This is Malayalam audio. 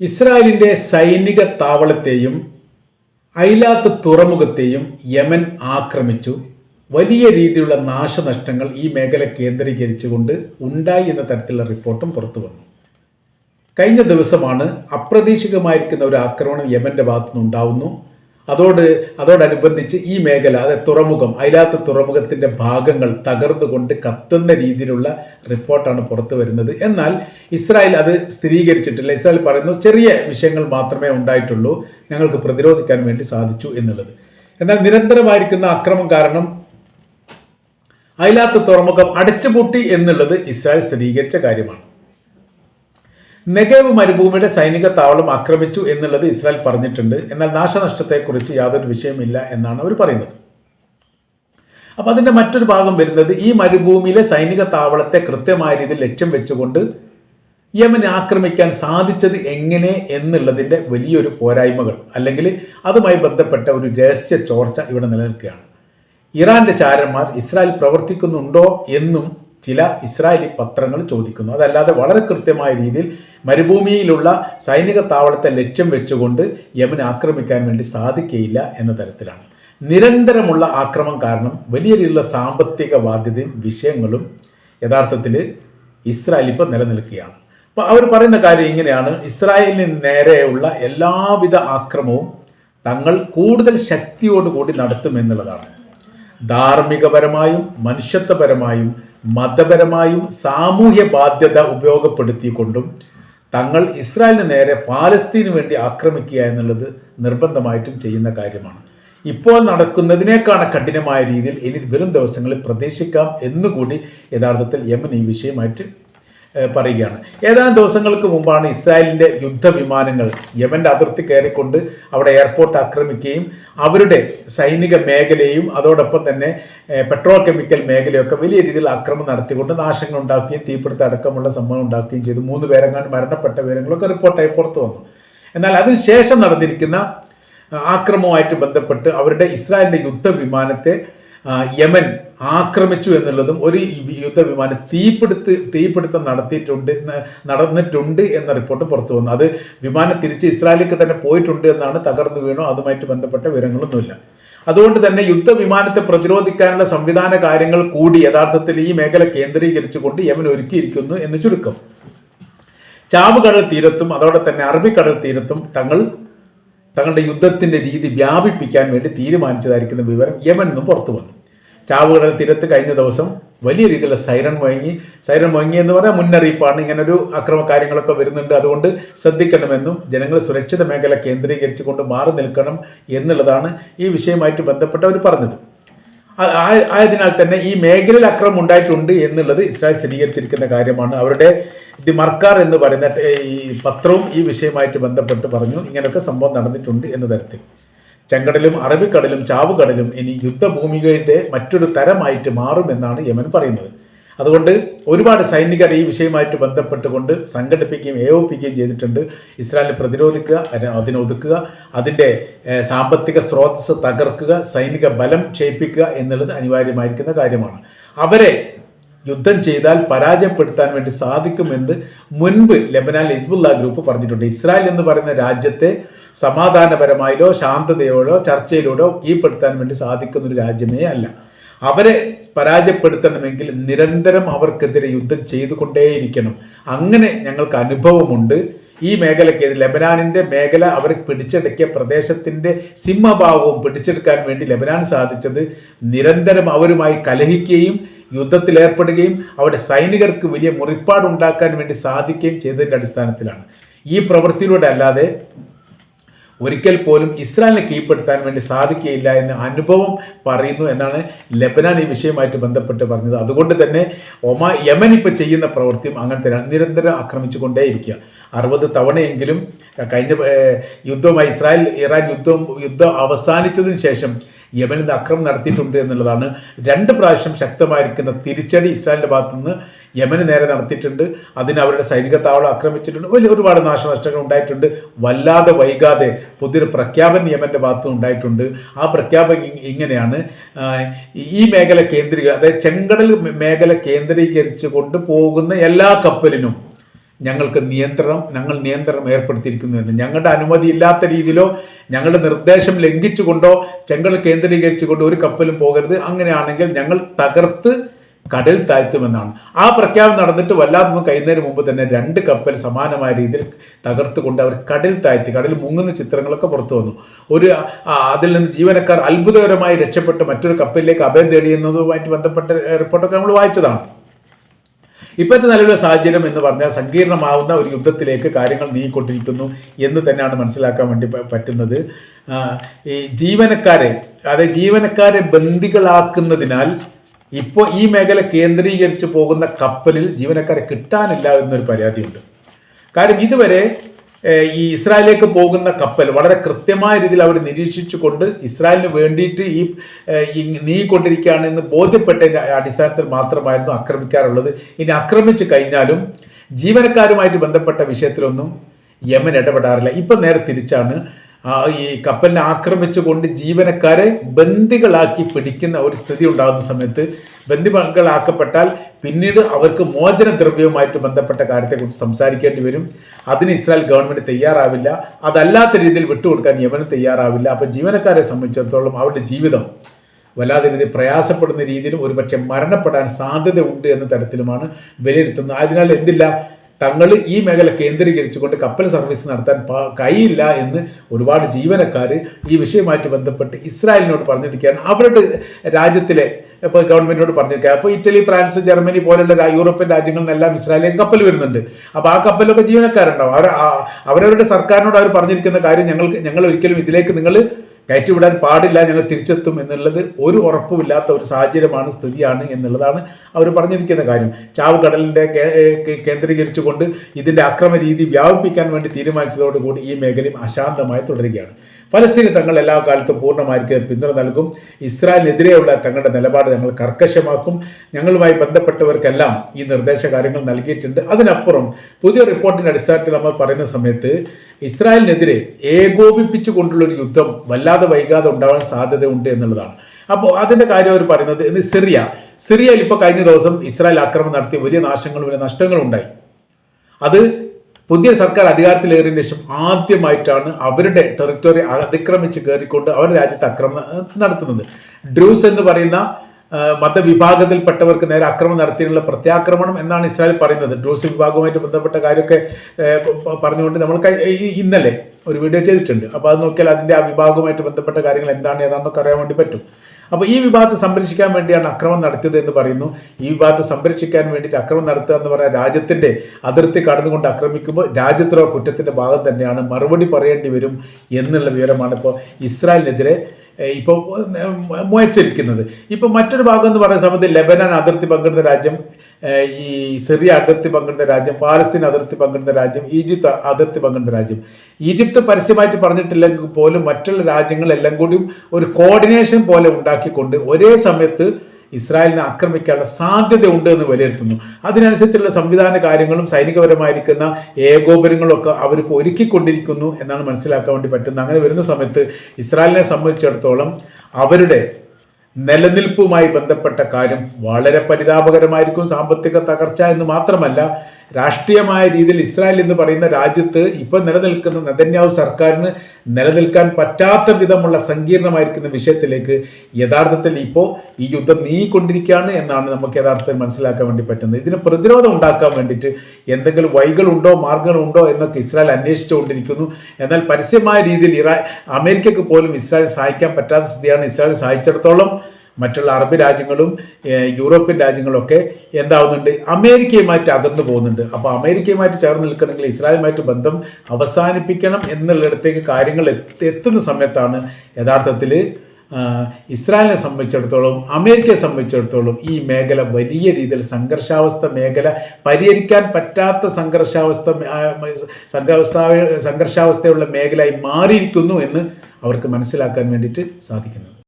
ഇസ്രായേലിന്റെ സൈനിക താവളത്തെയും ഐലാത്ത് തുറമുഖത്തെയും യമൻ ആക്രമിച്ചു. വലിയ രീതിയിലുള്ള നാശനഷ്ടങ്ങൾ ഈ മേഖല കേന്ദ്രീകരിച്ചുകൊണ്ട് ഉണ്ടായി എന്ന തരത്തിലുള്ള റിപ്പോർട്ടും പുറത്തു വന്നു. കഴിഞ്ഞ ദിവസമാണ് അപ്രതീക്ഷിതമായിരിക്കുന്ന ഒരു ആക്രമണം യമന്റെ ഭാഗത്തുനിന്ന് ഉണ്ടാവുന്നു അതോട് അതോടനുബന്ധിച്ച് ഈ മേഖല അതായത് തുറമുഖം അതിലാത്ത തുറമുഖത്തിന്റെ ഭാഗങ്ങൾ തകർന്നുകൊണ്ട് കത്തുന്ന രീതിയിലുള്ള റിപ്പോർട്ടാണ് പുറത്തു വരുന്നത്. എന്നാൽ ഇസ്രായേൽ അത് സ്ഥിരീകരിച്ചിട്ടില്ല. ഇസ്രായേൽ പറയുന്നു ചെറിയ വിഷയങ്ങൾ മാത്രമേ ഉണ്ടായിട്ടുള്ളൂ. ഞങ്ങൾക്ക് പ്രതിരോധിക്കാൻ വേണ്ടി സാധിച്ചു എന്നുള്ളത്. എന്നാൽ നിരന്തരമായിരിക്കുന്ന അക്രമം കാരണം അതിലാത്ത തുറമുഖം അടച്ചുപൂട്ടി എന്നുള്ളത് ഇസ്രായേൽ സ്ഥിരീകരിച്ച കാര്യമാണ്. നെഗേവ് മരുഭൂമിയുടെ സൈനിക താവളം ആക്രമിച്ചു എന്നുള്ളത് ഇസ്രായേൽ പറഞ്ഞിട്ടുണ്ട്. എന്നാൽ നാശനഷ്ടത്തെക്കുറിച്ച് യാതൊരു വിഷയമില്ല എന്നാണ് അവർ പറയുന്നത്. അപ്പോൾ അതിന്റെ മറ്റൊരു ഭാഗം വരുന്നത് ഈ മരുഭൂമിയിലെ സൈനിക താവളത്തെ കൃത്യമായ രീതിയിൽ ലക്ഷ്യം വെച്ചുകൊണ്ട് യമനെ ആക്രമിക്കാൻ സാധിച്ചത് എങ്ങനെ എന്നുള്ളതിന്റെ വലിയൊരു പോരായ്മകൾ അല്ലെങ്കിൽ അതുമായി ബന്ധപ്പെട്ട ഒരു രഹസ്യ ചോർച്ച ഇവിടെ നിലനിൽക്കുകയാണ്. ഇറാന്റെ ചാരന്മാർ ഇസ്രായേൽ പ്രവർത്തിക്കുന്നുണ്ടോ എന്നും ചില ഇസ്രായേലി പത്രങ്ങൾ ചോദിക്കുന്നു. അതല്ലാതെ വളരെ കൃത്യമായ രീതിയിൽ മരുഭൂമിയിലുള്ള സൈനിക താവളത്തെ ലക്ഷ്യം വെച്ചുകൊണ്ട് യമൻ ആക്രമിക്കാൻ വേണ്ടി സാധിക്കുകയില്ല എന്ന തരത്തിലാണ്. നിരന്തരമുള്ള ആക്രമം കാരണം വലിയ രീതിയിലുള്ള സാമ്പത്തിക ബാധ്യതയും വിഷയങ്ങളും യഥാർത്ഥത്തിൽ ഇസ്രായേൽ ഇപ്പോൾ നിലനിൽക്കുകയാണ്. അപ്പോൾ അവർ പറയുന്ന കാര്യം ഇങ്ങനെയാണ്. ഇസ്രായേലിന് നേരെയുള്ള എല്ലാവിധ ആക്രമവും തങ്ങൾ കൂടുതൽ ശക്തിയോടുകൂടി നടത്തുമെന്നുള്ളതാണ് ധാർമ്മികപരമായും മനുഷ്യത്വപരമായും മതപരമായും സാമൂഹ്യ ബാധ്യത ഉപയോഗപ്പെടുത്തിക്കൊണ്ടും തങ്ങൾ ഇസ്രായേലിന് നേരെ പാലസ്തീന് വേണ്ടി ആക്രമിക്കുക എന്നുള്ളത് നിർബന്ധമായിട്ടും ചെയ്യുന്ന കാര്യമാണ്. ഇപ്പോൾ നടക്കുന്നതിനേക്കാണ് കഠിനമായ രീതിയിൽ ഇനി വരും ദിവസങ്ങളിൽ പ്രതീക്ഷിക്കാം എന്നുകൂടി യഥാർത്ഥത്തിൽ യമൻ ഈ വിഷയമായിട്ട് പറയുകയാണ്. ഏതാനും ദിവസങ്ങൾക്ക് മുമ്പാണ് ഇസ്രായേലിന്റെ യുദ്ധവിമാനങ്ങൾ യമന്റെ അതിർത്തി കയറിക്കൊണ്ട് അവിടെ എയർപോർട്ട് ആക്രമിക്കുകയും അവരുടെ സൈനിക മേഖലയും അതോടൊപ്പം തന്നെ പെട്രോൾ കെമിക്കൽ മേഖലയൊക്കെ വലിയ രീതിയിൽ ആക്രമണം നടത്തിക്കൊണ്ട് നാശങ്ങൾ ഉണ്ടാക്കുകയും തീപിടുത്തം അടക്കമുള്ള സംഭവം ഉണ്ടാക്കുകയും ചെയ്തു. മൂന്ന് പേരെങ്ങാണ്ട് മരണപ്പെട്ട വിവരങ്ങളൊക്കെ റിപ്പോർട്ടായി പുറത്തു വന്നു. എന്നാൽ അതിനുശേഷം നടന്നിരിക്കുന്ന ആക്രമവുമായിട്ട് ബന്ധപ്പെട്ട് അവരുടെ ഇസ്രായേലിന്റെ യുദ്ധവിമാനത്തെ യമൻ ആക്രമിച്ചു എന്നുള്ളതും ഒരു യുദ്ധവിമാനം തീപിടുത്ത് തീപിടുത്തം നടത്തിയിട്ടുണ്ട് നടന്നിട്ടുണ്ട് എന്ന റിപ്പോർട്ട് പുറത്തു വന്നു. അത് വിമാനം തിരിച്ച് ഇസ്രായേലിലേക്ക് തന്നെ പോയിട്ടുണ്ട് എന്നാണ് തകർന്നു വീണോ അതുമായിട്ട് ബന്ധപ്പെട്ട വിവരങ്ങളൊന്നുമില്ല. അതുകൊണ്ട് തന്നെ യുദ്ധവിമാനത്തെ പ്രതിരോധിക്കാനുള്ള സംവിധാന കാര്യങ്ങൾ കൂടി യഥാർത്ഥത്തിൽ ഈ മേഖല കേന്ദ്രീകരിച്ചുകൊണ്ട് യമൻ ഒരുക്കിയിരിക്കുന്നു എന്ന് ചുരുക്കം. ചാവുകടൽ തീരത്തും അതോടെ തന്നെ അറബിക്കടൽ തീരത്തും തങ്ങൾ തങ്ങളുടെ യുദ്ധത്തിന്റെ രീതി വ്യാപിപ്പിക്കാൻ വേണ്ടി തീരുമാനിച്ചതായിരിക്കുന്ന വിവരം യമൻ നിന്നും പുറത്തു വന്നു. ചാവുകടൽ തീരത്ത് കഴിഞ്ഞ ദിവസം വലിയ രീതിയിലുള്ള സൈറൺ മുഴങ്ങി സൈറൺ മുഴങ്ങി എന്ന് പറഞ്ഞാൽ മുന്നറിയിപ്പാണ്. ഇങ്ങനെ ഒരു അക്രമ കാര്യങ്ങളൊക്കെ വരുന്നുണ്ട്. അതുകൊണ്ട് ശ്രദ്ധിക്കണമെന്നും ജനങ്ങൾ സുരക്ഷിത മേഖല കേന്ദ്രീകരിച്ചു കൊണ്ട് മാറി നിൽക്കണം എന്നുള്ളതാണ് ഈ വിഷയമായിട്ട് ബന്ധപ്പെട്ടവർ പറഞ്ഞത്. ആയതിനാൽ തന്നെ ഈ മേഖലയിൽ അക്രമം ഉണ്ടായിട്ടുണ്ട് എന്നുള്ളത് ഇസ്രായേൽ സ്ഥിരീകരിച്ചിരിക്കുന്ന കാര്യമാണ്. അവരുടെ ദി മർക്കാർ എന്ന് പറയുന്ന ഈ പത്രവും ഈ വിഷയമായിട്ട് ബന്ധപ്പെട്ട് പറഞ്ഞു. ഇങ്ങനെയൊക്കെ സംഭവം നടന്നിട്ടുണ്ട് എന്ന തരത്തിൽ. ചെങ്കടലും അറബിക്കടലും ചാവുകടലും ഇനി യുദ്ധഭൂമികളുടെ മറ്റൊരു തരമായിട്ട് മാറുമെന്നാണ് യമൻ പറയുന്നത്. അതുകൊണ്ട് ഒരുപാട് സൈനികർ ഈ വിഷയമായിട്ട് ബന്ധപ്പെട്ടുകൊണ്ട് സംഘടിപ്പിക്കുകയും ഏകോപിക്കുകയും ചെയ്തിട്ടുണ്ട്. ഇസ്രായേലിനെ പ്രതിരോധിക്കുക അതിനൊതുക്കുക അതിനെ അതിന്റെ സാമ്പത്തിക സ്രോതസ് തകർക്കുക സൈനിക ബലം ക്ഷയിപ്പിക്കുക എന്നുള്ളത് അനിവാര്യമായിരിക്കുന്ന കാര്യമാണ്. അവരെ യുദ്ധം ചെയ്താൽ പരാജയപ്പെടുത്താൻ വേണ്ടി സാധിക്കുമെന്ന് മുൻപ് ലബനാൻ ഹിസ്ബുല്ല ഗ്രൂപ്പ് പറഞ്ഞിട്ടുണ്ട്. ഇസ്രായേൽ എന്ന് പറയുന്ന രാജ്യത്തെ സമാധാനപരമായിലോ ശാന്തതയോടോ ചർച്ചയിലൂടെയോ കീഴ്പ്പെടുത്താൻ വേണ്ടി സാധിക്കുന്ന ഒരു രാജ്യമേ അല്ല. അവരെ പരാജയപ്പെടുത്തണമെങ്കിൽ നിരന്തരം അവർക്കെതിരെ യുദ്ധം ചെയ്തുകൊണ്ടേയിരിക്കണം. അങ്ങനെ ഞങ്ങൾക്ക് അനുഭവമുണ്ട്. ഈ മേഖലയ്ക്ക് ലബനാനിന്റെ മേഖല അവർ പിടിച്ചെടുക്കിയ പ്രദേശത്തിന്റെ സിംഹഭാവവും പിടിച്ചെടുക്കാൻ വേണ്ടി ലെബനാൻ സാധിച്ചത് നിരന്തരം അവരുമായി കലഹിക്കുകയും യുദ്ധത്തിലേർപ്പെടുകയും അവരുടെ സൈനികർക്ക് വലിയ മുറിപ്പാടുണ്ടാക്കാൻ വേണ്ടി സാധിക്കുകയും ചെയ്തതിന്റെ അടിസ്ഥാനത്തിലാണ്. ഈ പ്രവൃത്തിയിലൂടെ അല്ലാതെ ഒരിക്കൽ പോലും ഇസ്രായേലിനെ കീഴ്പ്പെടുത്താൻ വേണ്ടി സാധിക്കുകയില്ല എന്ന അനുഭവം പറയുന്നു എന്നാണ് ലബനാൻ ഈ വിഷയമായിട്ട് ബന്ധപ്പെട്ട് പറഞ്ഞത്. അതുകൊണ്ട് തന്നെ ഒമാ യമൻ ഇപ്പോൾ ചെയ്യുന്ന പ്രവൃത്തിയും അങ്ങനത്തെ നിരന്തരം ആക്രമിച്ചുകൊണ്ടേയിരിക്കുക അറുപത് തവണയെങ്കിലും കഴിഞ്ഞ യുദ്ധവുമായി ഇസ്രായേൽ ഇറാൻ യുദ്ധം യുദ്ധം അവസാനിച്ചതിന് ശേഷം യമൻ നിന്ന് അക്രമം നടത്തിയിട്ടുണ്ട് എന്നുള്ളതാണ്. രണ്ട് പ്രാവശ്യം ശക്തമായിരിക്കുന്ന തിരിച്ചടി ഇസ്രായേലിന്റെ ഭാഗത്തുനിന്ന് യമന് നേരെ നടത്തിയിട്ടുണ്ട്. അതിന് അവരുടെ സൈനിക താവളം ആക്രമിച്ചിട്ടുണ്ട്. വലിയ ഒരുപാട് നാശനഷ്ടങ്ങൾ ഉണ്ടായിട്ടുണ്ട്. വല്ലാതെ വൈകാതെ പുതിയൊരു പ്രഖ്യാപനം യമന്റെ ഭാഗത്ത് ഉണ്ടായിട്ടുണ്ട്. ആ പ്രഖ്യാപനം ഇങ്ങനെയാണ്. ഈ മേഖല കേന്ദ്രീക അതായത് ചെങ്കടൽ മേഖല കേന്ദ്രീകരിച്ച് കൊണ്ട് പോകുന്ന എല്ലാ കപ്പലിനും ഞങ്ങൾക്ക് നിയന്ത്രണം ഞങ്ങൾ നിയന്ത്രണം ഏർപ്പെടുത്തിയിരിക്കുന്നു എന്ന്. ഞങ്ങളുടെ അനുമതി ഇല്ലാത്ത രീതിയിലോ ഞങ്ങളുടെ നിർദ്ദേശം ലംഘിച്ചുകൊണ്ടോ ചെങ്കൽ കേന്ദ്രീകരിച്ചുകൊണ്ടോ ഒരു കപ്പലും പോകരുത്. അങ്ങനെയാണെങ്കിൽ ഞങ്ങൾ തകർത്ത് കടൽ താഴ്ത്തുമെന്നാണ്. ആ പ്രഖ്യാപനം നടന്നിട്ട് വല്ലാതൊന്നും കഴിയുന്നതിന് മുമ്പ് തന്നെ രണ്ട് കപ്പൽ സമാനമായ രീതിയിൽ തകർത്തുകൊണ്ട് അവർ കടൽ താഴ്ത്തി കടൽ മുങ്ങുന്ന ചിത്രങ്ങളൊക്കെ പുറത്തു വന്നു. ഒരു അതിൽ നിന്ന് ജീവനക്കാർ അത്ഭുതകരമായി രക്ഷപ്പെട്ട്. മറ്റൊരു കപ്പലിലേക്ക് അഭയം തേടിയെന്നതുമായിട്ട് ബന്ധപ്പെട്ട റിപ്പോർട്ടൊക്കെ നമ്മൾ വായിച്ചതാണ്. ഇപ്പോഴത്തെ നിലവിലെ സാഹചര്യം എന്ന് പറഞ്ഞാൽ സങ്കീർണമാവുന്ന ഒരു യുദ്ധത്തിലേക്ക് കാര്യങ്ങൾ നീങ്ങിക്കൊണ്ടിരിക്കുന്നു എന്ന് തന്നെയാണ് മനസ്സിലാക്കാൻ വേണ്ടി പറ്റുന്നത്. ഈ ജീവനക്കാരെ അതായത് ജീവനക്കാരെ ബന്ദികളാക്കുന്നതിനാൽ ഇപ്പോൾ ഈ മേഖല കേന്ദ്രീകരിച്ച് പോകുന്ന കപ്പലിൽ ജീവനക്കാരെ കിട്ടാനില്ല എന്നൊരു പരാതിയുണ്ട്. കാര്യം ഇതുവരെ ഈ ഇസ്രായേലിലേക്ക് പോകുന്ന കപ്പൽ വളരെ കൃത്യമായ രീതിയിൽ അവർ നിരീക്ഷിച്ചുകൊണ്ട് ഇസ്രായേലിന് വേണ്ടിയിട്ട് ഈ നീങ്ങിക്കൊണ്ടിരിക്കുകയാണ് എന്ന് ബോധ്യപ്പെട്ടതിന്റെ അടിസ്ഥാനത്തിൽ മാത്രമായിരുന്നു ആക്രമിക്കാറുള്ളത്. ഇനി ആക്രമിച്ചു കഴിഞ്ഞാലും ജീവനക്കാരുമായിട്ട് ബന്ധപ്പെട്ട വിഷയത്തിലൊന്നും യമൻ ഇടപെടാറില്ല. ഇപ്പം നേരെ തിരിച്ചാണ് ഈ കപ്പലിനെ ആക്രമിച്ചുകൊണ്ട് ജീവനക്കാരെ ബന്ദികളാക്കി പിടിക്കുന്ന ഒരു സ്ഥിതി ഉണ്ടാകുന്ന സമയത്ത് ബന്ദികളാക്കപ്പെട്ടാൽ പിന്നീട് അവർക്ക് മോചനദ്രവ്യവുമായിട്ട് ബന്ധപ്പെട്ട കാര്യത്തെക്കുറിച്ച് സംസാരിക്കേണ്ടി വരും. അതിന് ഇസ്രായേൽ ഗവൺമെന്റ് തയ്യാറാവില്ല. അതല്ലാത്ത രീതിയിൽ വിട്ടുകൊടുക്കാൻ യമന് തയ്യാറാവില്ല. അപ്പോൾ ജീവനക്കാരെ സംബന്ധിച്ചിടത്തോളം അവരുടെ ജീവിതം വല്ലാതെ രീതിയിൽ പ്രയാസപ്പെടുന്ന രീതിയിലും ഒരുപക്ഷെ മരണപ്പെടാൻ സാധ്യത ഉണ്ട് എന്ന തരത്തിലുമാണ് വിലയിരുത്തുന്നത്. അതിനാൽ എന്തില്ല? തങ്ങൾ ഈ മേഖല കേന്ദ്രീകരിച്ചുകൊണ്ട് കപ്പൽ സർവീസ് നടത്താൻ കഴിയില്ല എന്ന് ഒരുപാട് ജീവനക്കാർ ഈ വിഷയവുമായിട്ട് ബന്ധപ്പെട്ട് ഇസ്രായേലിനോട് പറഞ്ഞിരിക്കുകയാണ്. അവരുടെ രാജ്യത്തിലെ ഇപ്പോൾ ഗവൺമെന്റിനോട് പറഞ്ഞിരിക്കുക അപ്പോൾ ഇറ്റലി ഫ്രാൻസ് ജർമ്മനി പോലുള്ള യൂറോപ്യൻ രാജ്യങ്ങളിൽ നിന്നെല്ലാം കപ്പൽ വരുന്നുണ്ട്. അപ്പോൾ ആ കപ്പലൊക്കെ ജീവനക്കാരുണ്ടാവും. അവർ അവരവരുടെ സർക്കാരിനോട് അവർ പറഞ്ഞിരിക്കുന്ന കാര്യം ഞങ്ങൾക്ക് ഞങ്ങൾ ഒരിക്കലും ഇതിലേക്ക് നിങ്ങൾ കയറ്റിവിടാൻ പാടില്ല ഞങ്ങൾ തിരിച്ചെത്തും എന്നുള്ളത് ഒരു ഉറപ്പുമില്ലാത്ത ഒരു സാഹചര്യമാണ് സ്ഥിതിയാണ് എന്നുള്ളതാണ് അവർ പറഞ്ഞിരിക്കുന്ന കാര്യം. ചാവ് കടലിന്റെ കേ- കേ- കേന്ദ്രീകരിച്ചുകൊണ്ട് ഇതിന്റെ അക്രമ രീതി വ്യാപിപ്പിക്കാൻ വേണ്ടി തീരുമാനിച്ചതോടുകൂടി ഈ മേഖലയും അശാന്തമായി തുടരുകയാണ്. ഫലസ്തീന് തങ്ങൾ എല്ലാ കാലത്തും പൂർണമായിരിക്കും പിന്തുണ നൽകും. ഇസ്രായേലിനെതിരെയുള്ള തങ്ങളുടെ നിലപാട് ഞങ്ങൾ കർക്കശമാക്കും. ഞങ്ങളുമായി ബന്ധപ്പെട്ടവർക്കെല്ലാം ഈ നിർദ്ദേശ കാര്യങ്ങൾ നൽകിയിട്ടുണ്ട്. അതിനപ്പുറം പുതിയ റിപ്പോർട്ടിന്റെ അടിസ്ഥാനത്തിൽ നമ്മൾ പറയുന്ന സമയത്ത് ഇസ്രായേലിനെതിരെ ഏകോപിപ്പിച്ചുകൊണ്ടുള്ള ഒരു യുദ്ധം വല്ലാതെ വൈകാതെ ഉണ്ടാവാൻ സാധ്യതയുണ്ട് എന്നുള്ളതാണ്. അപ്പോൾ അതിന്റെ കാര്യം അവർ പറയുന്നത് ഇന്ന് സിറിയ സിറിയയിൽ ഇപ്പോൾ കഴിഞ്ഞ ദിവസം ഇസ്രായേൽ ആക്രമണം നടത്തി വലിയ നാശങ്ങളും വലിയ നഷ്ടങ്ങളും ഉണ്ടായി. അത് പുതിയ സർക്കാർ അധികാരത്തിലേറിയതിനു ശേഷം ആദ്യമായിട്ടാണ് അവരുടെ ടെറിറ്ററി അതിക്രമിച്ച് കയറിക്കൊണ്ട് അവരുടെ രാജ്യത്ത് ആക്രമണം നടത്തുന്നത്. ഡ്രൂസ് എന്ന് പറയുന്ന മതവിഭാഗത്തിൽപ്പെട്ടവർക്ക് നേരെ ആക്രമണം നടത്തിയുള്ള പ്രത്യാക്രമണം എന്നാണ് ഇസ്രായേൽ പറയുന്നത്. ഡ്രൂസ് വിഭാഗവുമായിട്ട് ബന്ധപ്പെട്ട കാര്യമൊക്കെ പറഞ്ഞുകൊണ്ട് നമ്മൾ ഇന്നലെ ഒരു വീഡിയോ ചെയ്തിട്ടുണ്ട്. അപ്പോൾ അത് നോക്കിയാൽ അതിന്റെ ആ വിഭാഗവുമായിട്ട് ബന്ധപ്പെട്ട കാര്യങ്ങൾ എന്താണ് ഏതാണെന്നൊക്കെ അറിയാൻ വേണ്ടി പറ്റും. അപ്പോൾ ഈ വിഭാഗത്തെ സംരക്ഷിക്കാൻ വേണ്ടിയാണ് അക്രമം നടത്തിയത് എന്ന് പറയുന്നു. ഈ വിഭാഗത്തെ സംരക്ഷിക്കാൻ വേണ്ടിയിട്ട് അക്രമം നടത്തുക എന്ന് പറയാൻ രാജ്യത്തിന്റെ അതിർത്തി കടന്നുകൊണ്ട് ആക്രമിക്കുമ്പോൾ രാജ്യദ്രോഹ കുറ്റത്തിന്റെ ഭാഗം തന്നെയാണ് മറുപടി പറയേണ്ടി വരും എന്നുള്ള വിവരമാണ് ഇപ്പോൾ ഇസ്രായേലിനെതിരെ ഇപ്പോൾ മുയച്ചിരിക്കുന്നത്. ഇപ്പോൾ മറ്റൊരു ഭാഗം എന്ന് പറയുന്ന സമയത്ത് ലെബനാൻ അതിർത്തി പങ്കിടുന്ന രാജ്യം ഈ സിറിയ അതിർത്തി പങ്കിടുന്ന രാജ്യം പാലസ്തീൻ അതിർത്തി പങ്കിടുന്ന രാജ്യം ഈജിപ്ത് അതിർത്തി പങ്കിടുന്ന രാജ്യം. ഈജിപ്ത് പരസ്യമായിട്ട് പറഞ്ഞിട്ടില്ലെങ്കിൽ പോലും മറ്റുള്ള രാജ്യങ്ങളെല്ലാം കൂടിയും ഒരു കോർഡിനേഷൻ പോലെ ഉണ്ടാക്കിക്കൊണ്ട് ഒരേ സമയത്ത് ഇസ്രായേലിനെ ആക്രമിക്കാനുള്ള സാധ്യതയുണ്ട് എന്ന് വിലയിരുത്തുന്നു. അതിനനുസരിച്ചുള്ള സംവിധാന കാര്യങ്ങളും സൈനികപരമായിരിക്കുന്ന ഏകോപനങ്ങളും ഒക്കെ അവരിപ്പോൾ ഒരുക്കിക്കൊണ്ടിരിക്കുന്നു എന്നാണ് മനസ്സിലാക്കാൻ വേണ്ടി പറ്റുന്നത്. അങ്ങനെ വരുന്ന സമയത്ത് ഇസ്രായേലിനെ സംബന്ധിച്ചിടത്തോളം അവരുടെ നിലനിൽപ്പുമായി ബന്ധപ്പെട്ട കാര്യം വളരെ പരിതാപകരമായിരിക്കും സാമ്പത്തിക തകർച്ച എന്ന് മാത്രമല്ല രാഷ്ട്രീയമായ രീതിയിൽ ഇസ്രായേൽ എന്ന് പറയുന്ന രാജ്യത്ത് ഇപ്പോൾ നിലനിൽക്കുന്ന നെതന്യാവ് സർക്കാരിന് നിലനിൽക്കാൻ പറ്റാത്ത വിധമുള്ള സങ്കീർണമായിരിക്കുന്ന വിഷയത്തിലേക്ക് യഥാർത്ഥത്തിൽ ഇപ്പോൾ ഈ യുദ്ധം നീങ്ങിക്കൊണ്ടിരിക്കുകയാണ് എന്നാണ് നമുക്ക് യഥാർത്ഥത്തിൽ മനസ്സിലാക്കാൻ വേണ്ടി പറ്റുന്നത്. ഇതിന് പ്രതിരോധം ഉണ്ടാക്കാൻ വേണ്ടിയിട്ട് എന്തെങ്കിലും വൈകളുണ്ടോ മാർഗങ്ങളുണ്ടോ എന്നൊക്കെ ഇസ്രായേൽ അന്വേഷിച്ചുകൊണ്ടിരിക്കുന്നു. എന്നാൽ പരസ്യമായ രീതിയിൽ ഇറാ അമേരിക്കക്ക് പോലും ഇസ്രായേൽ സഹായിക്കാൻ പറ്റാത്ത സ്ഥിതിയാണ് ഇസ്രായേൽ സഹായിച്ചിടത്തോളം മറ്റുള്ള അറബ് രാജ്യങ്ങളും യൂറോപ്യൻ രാജ്യങ്ങളൊക്കെ എന്താവുന്നുണ്ട്? അമേരിക്കയുമായിട്ട് അകന്നു പോകുന്നുണ്ട്. അപ്പോൾ അമേരിക്കയുമായിട്ട് ചേർന്ന് നിൽക്കണമെങ്കിൽ ഇസ്രായേലുമായിട്ട് ബന്ധം അവസാനിപ്പിക്കണം എന്നുള്ളിടത്തേക്ക് കാര്യങ്ങൾ എത്തി എത്തുന്ന സമയത്താണ് യഥാർത്ഥത്തിൽ ഇസ്രായേലിനെ സംബന്ധിച്ചിടത്തോളം അമേരിക്കയെ സംബന്ധിച്ചിടത്തോളം ഈ മേഖല വലിയ രീതിയിൽ സംഘർഷാവസ്ഥ മേഖല പരിഹരിക്കാൻ പറ്റാത്ത സംഘർഷാവസ്ഥ സംഘാവസ്ഥ സംഘർഷാവസ്ഥയുള്ള മേഖലയായി മാറിയിരിക്കുന്നു എന്ന് അവർക്ക് മനസ്സിലാക്കാൻ വേണ്ടിയിട്ട് സാധിക്കുന്നത്